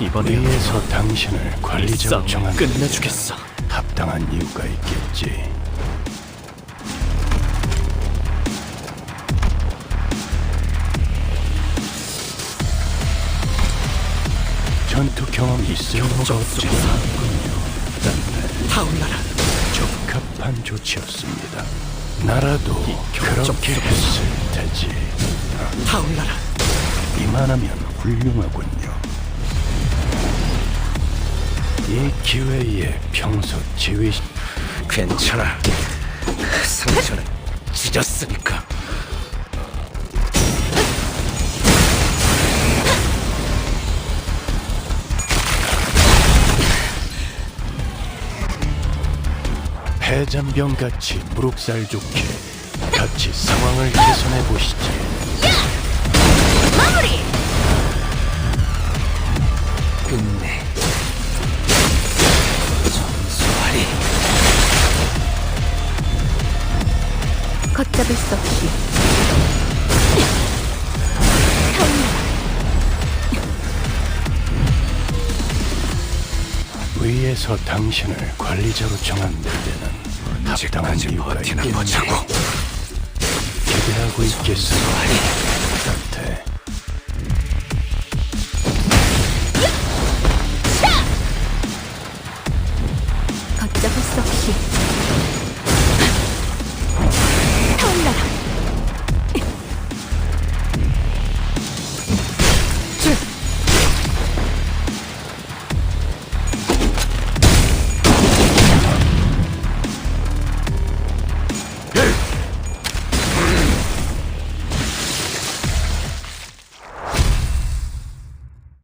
이번에 위에서 당신을 관리자로 싸움을 정한 끝내주겠어. 합당한 이유가 있겠지. 전투 경험이 있을 적 없지. 타올라라. 적합한 조치였습니다. 나라도 격적 그렇게. 했을 테지. 타올라라. 이만하면 훌륭하군요. 이 기회에 평소 지휘 괜찮아. 상처는 찢었으니까. 해잔병 같이 무룩살 좋게 같이 상황을 개선해 보시지. 끝내. 걷잡을 수 없이 위에서 당신을 관리자로 정한 데는 합당한 언제까지 이유가 버티나 있겠지. 보자고. 기대하고 있겠어. 전수하리.